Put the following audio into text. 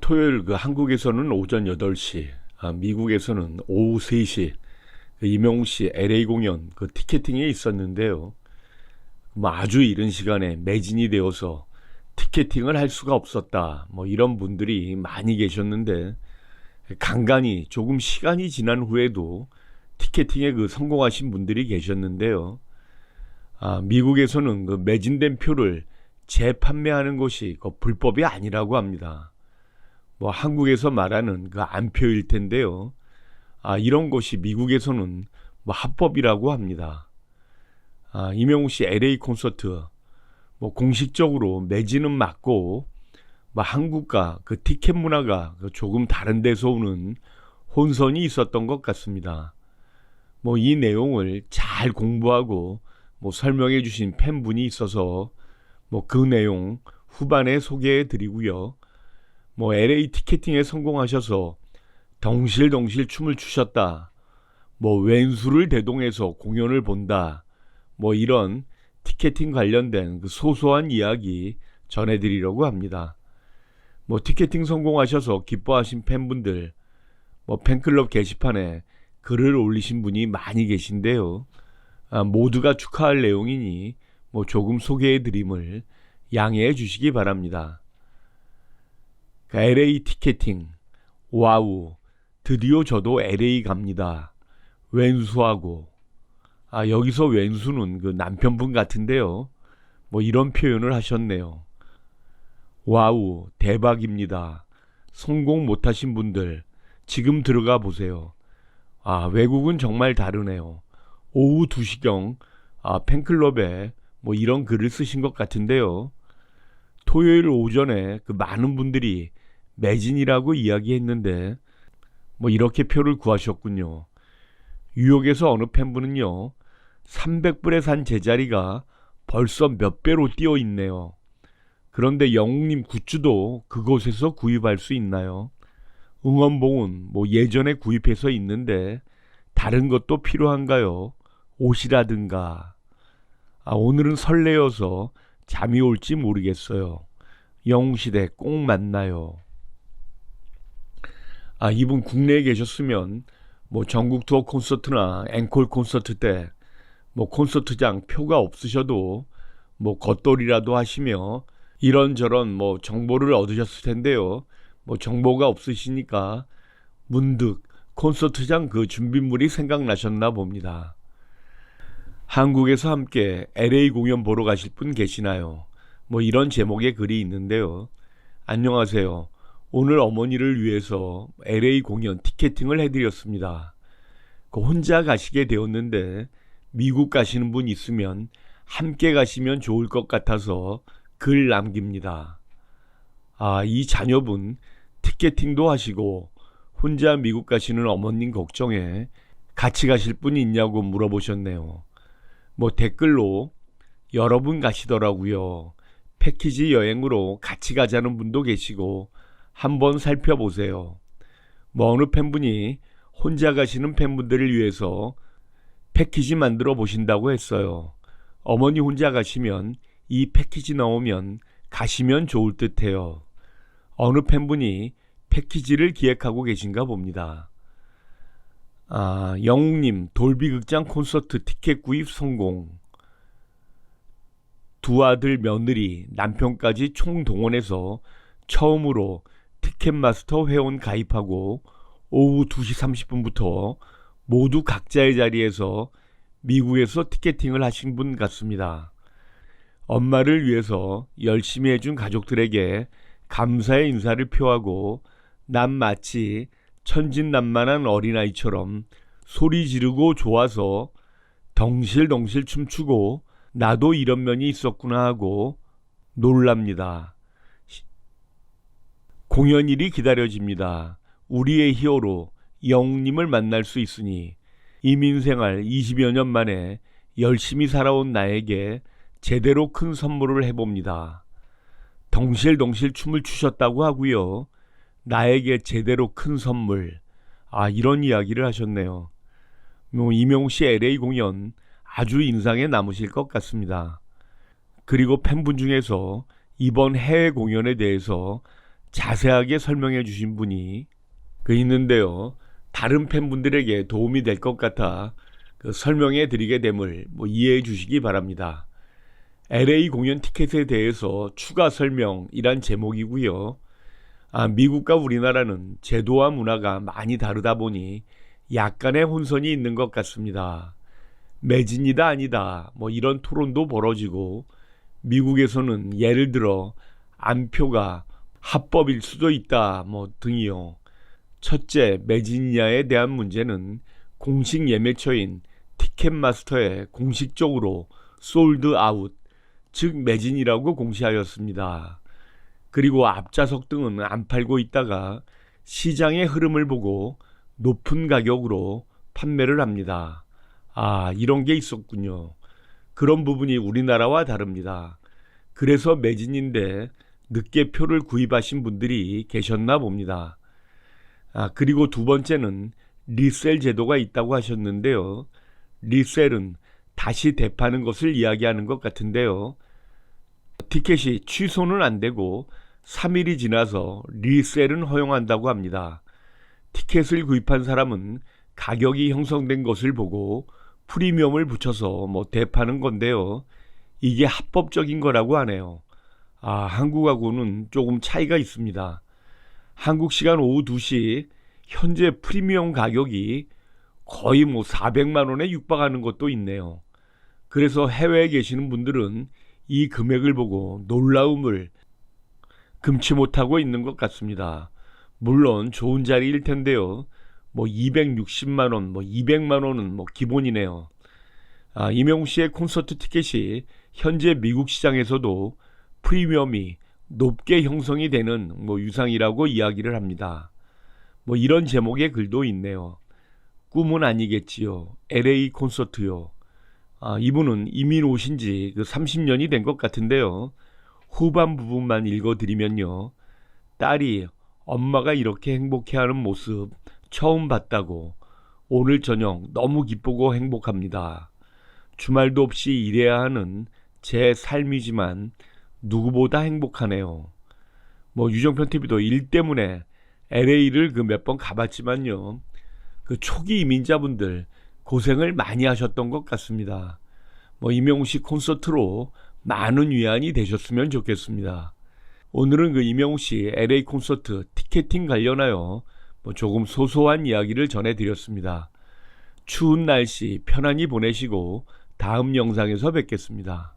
토요일 그 한국에서는 오전 8시, 아, 미국에서는 오후 3시 그 이명웅 씨 LA 공연 그 티켓팅이 있었는데요. 뭐 아주 이른 시간에 매진이 되어서 티켓팅을 할 수가 없었다. 뭐 이런 분들이 많이 계셨는데 간간히 조금 시간이 지난 후에도 티켓팅에 그 성공하신 분들이 계셨는데요. 아, 미국에서는 그 매진된 표를 재판매하는 것이 그 불법이 아니라고 합니다. 뭐 한국에서 말하는 그 안표일 텐데요. 아, 이런 것이 미국에서는 뭐 합법이라고 합니다. 아, 이명웅 씨 LA 콘서트 뭐 공식적으로 매진은 맞고 뭐 한국과 그 티켓 문화가 그 조금 다른 데서 오는 혼선이 있었던 것 같습니다. 뭐 이 내용을 잘 공부하고 뭐 설명해 주신 팬분이 있어서 뭐 그 내용 후반에 소개해 드리고요. 뭐 LA 티켓팅에 성공하셔서 덩실덩실 춤을 추셨다. 뭐 왼수를 대동해서 공연을 본다. 뭐 이런 티켓팅 관련된 그 소소한 이야기 전해드리려고 합니다. 뭐 티켓팅 성공하셔서 기뻐하신 팬분들, 뭐 팬클럽 게시판에 글을 올리신 분이 많이 계신데요. 아, 모두가 축하할 내용이니 뭐 조금 소개해드림을 양해해 주시기 바랍니다. 그 LA 티켓팅, 와우, 드디어 저도 LA 갑니다. 왼수하고, 아, 여기서 왼수는 그 남편분 같은데요. 뭐 이런 표현을 하셨네요. 와우, 대박입니다. 성공 못하신 분들, 지금 들어가 보세요. 아, 외국은 정말 다르네요. 오후 2시경, 아, 팬클럽에 뭐 이런 글을 쓰신 것 같은데요. 토요일 오전에 그 많은 분들이 매진이라고 이야기했는데, 뭐 이렇게 표를 구하셨군요. 뉴욕에서 어느 팬분은요, 300불에 산 제자리가 벌써 몇 배로 뛰어 있네요. 그런데 영웅님 굿즈도 그곳에서 구입할 수 있나요? 응원봉은 뭐 예전에 구입해서 있는데 다른 것도 필요한가요? 옷이라든가. 아, 오늘은 설레어서 잠이 올지 모르겠어요. 영웅시대 꼭 만나요. 아, 이분 국내에 계셨으면 뭐 전국 투어 콘서트나 앵콜 콘서트 때 뭐 콘서트장 표가 없으셔도 뭐 겉돌이라도 하시며 이런저런 뭐 정보를 얻으셨을 텐데요. 뭐 정보가 없으시니까 문득 콘서트장 그 준비물이 생각나셨나 봅니다. 한국에서 함께 LA 공연 보러 가실 분 계시나요? 뭐 이런 제목의 글이 있는데요. 안녕하세요. 오늘 어머니를 위해서 LA 공연 티켓팅을 해드렸습니다. 그 혼자 가시게 되었는데 미국 가시는 분 있으면 함께 가시면 좋을 것 같아서 글 남깁니다. 아, 이 자녀분 티켓팅도 하시고 혼자 미국 가시는 어머님 걱정에 같이 가실 분이 있냐고 물어보셨네요. 뭐 댓글로 여러 분 가시더라고요. 패키지 여행으로 같이 가자는 분도 계시고 한번 살펴보세요. 뭐 어느 팬분이 혼자 가시는 팬분들을 위해서 패키지 만들어 보신다고 했어요. 어머니 혼자 가시면 이 패키지 나오면 가시면 좋을 듯 해요. 어느 팬분이 패키지를 기획하고 계신가 봅니다. 아, 영웅님, 돌비극장 콘서트 티켓 구입 성공. 두 아들 며느리, 남편까지 총동원해서 처음으로 티켓마스터 회원 가입하고 오후 2시 30분부터 모두 각자의 자리에서 미국에서 티켓팅을 하신 분 같습니다. 엄마를 위해서 열심히 해준 가족들에게 감사의 인사를 표하고 난 마치 천진난만한 어린아이처럼 소리 지르고 좋아서 덩실덩실 춤추고 나도 이런 면이 있었구나 하고 놀랍니다. 공연일이 기다려집니다. 우리의 히어로 영웅님을 만날 수 있으니 이민 생활 20여 년 만에 열심히 살아온 나에게 제대로 큰 선물을 해봅니다. 덩실덩실 춤을 추셨다고 하고요. 나에게 제대로 큰 선물. 아, 이런 이야기를 하셨네요. 뭐, 이명웅 씨 LA 공연 아주 인상에 남으실 것 같습니다. 그리고 팬분 중에서 이번 해외 공연에 대해서 자세하게 설명해 주신 분이 그 있는데요. 다른 팬분들에게 도움이 될 것 같아 그 설명해 드리게 됨을 뭐 이해해 주시기 바랍니다. LA 공연 티켓에 대해서 추가 설명이란 제목이고요. 아, 미국과 우리나라는 제도와 문화가 많이 다르다 보니 약간의 혼선이 있는 것 같습니다. 매진이다 아니다 뭐 이런 토론도 벌어지고 미국에서는 예를 들어 안표가 합법일 수도 있다 뭐 등이요. 첫째 매진이냐에 대한 문제는 공식 예매처인 티켓마스터에 공식적으로 솔드 아웃 즉 매진이라고 공시하였습니다. 그리고 앞좌석 등은 안 팔고 있다가 시장의 흐름을 보고 높은 가격으로 판매를 합니다. 아, 이런 게 있었군요. 그런 부분이 우리나라와 다릅니다. 그래서 매진인데 늦게 표를 구입하신 분들이 계셨나 봅니다. 아, 그리고 두 번째는 리셀 제도가 있다고 하셨는데요. 리셀은 다시 대파는 것을 이야기하는 것 같은데요. 티켓이 취소는 안 되고 3일이 지나서 리셀은 허용한다고 합니다. 티켓을 구입한 사람은 가격이 형성된 것을 보고 프리미엄을 붙여서 뭐 대파는 건데요. 이게 합법적인 거라고 하네요. 아, 한국하고는 조금 차이가 있습니다. 한국 시간 오후 2시 현재 프리미엄 가격이 거의 뭐 400만 원에 육박하는 것도 있네요. 그래서 해외에 계시는 분들은 이 금액을 보고 놀라움을 금치 못하고 있는 것 같습니다. 물론 좋은 자리일 텐데요. 뭐 260만 원, 뭐 200만 원은 뭐 기본이네요. 아, 이명우 씨의 콘서트 티켓이 현재 미국 시장에서도 프리미엄이 높게 형성이 되는 뭐 유상이라고 이야기를 합니다. 뭐 이런 제목의 글도 있네요. 꿈은 아니겠지요. LA 콘서트요. 아, 이분은 이민 오신 지그 30년이 된 것 같은데요. 후반 부분만 읽어드리면요. 딸이 엄마가 이렇게 행복해하는 모습 처음 봤다고 오늘 저녁 너무 기쁘고 행복합니다. 주말도 없이 일해야 하는 제 삶이지만 누구보다 행복하네요. 뭐 유정편 TV도 일 때문에 LA를 그 몇 번 가봤지만요. 그 초기 이민자분들 고생을 많이 하셨던 것 같습니다. 뭐 이명우 씨 콘서트로 많은 위안이 되셨으면 좋겠습니다. 오늘은 그 이명우 씨 LA 콘서트 티켓팅 관련하여 뭐 조금 소소한 이야기를 전해드렸습니다. 추운 날씨 편안히 보내시고 다음 영상에서 뵙겠습니다.